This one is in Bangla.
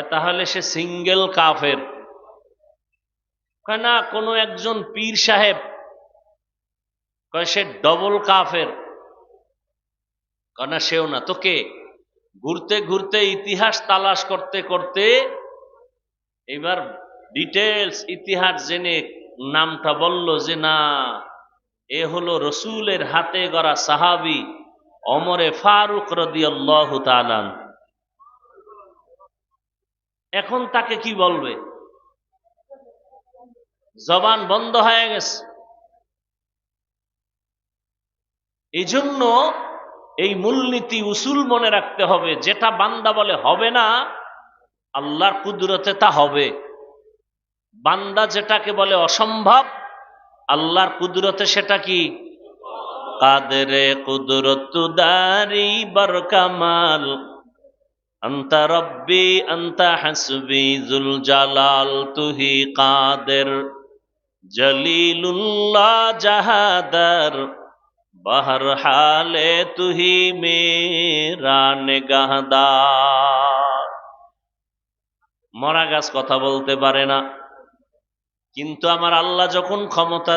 তাহলে সে সিঙ্গেল কাফের। না, কোনো একজন পীর সাহেব। কয়, সে ডবল কাফের। না, সেও না। তোকে ঘুরতে ঘুরতে ইতিহাস তালাশ করতে করতে এবার ডিটেলস ইতিহাস জেনে নামটা বলল যে, না, এ হলো রসুলের হাতে গড়া সাহাবি অমরে ফারুক রদিয়াল্লাহ তালান এখন তাকে কি বলবে? জবান বন্ধ হয়ে গেছে। এই জন্য এই মূলনীতি উসুল মনে রাখতে হবে, যেটা বান্দা বলে হবে না, আল্লাহর কুদরতে তা হবে। বান্দা যেটাকে বলে অসম্ভব, আল্লাহর কুদরতে সেটা কি? কাদেরে কুদরত, দারি বরকামাল আন্তা রব্বি, আন্তা হাসবি, জুল জালাল তুহি কাদের, জলিলুল্লাহ জাহাদার, বাহর হালে তুহি মেরা নেগাহদার। মরা গাছ কথা বলতে পারে না, কিন্তু আমার আল্লাহ যখন ক্ষমতা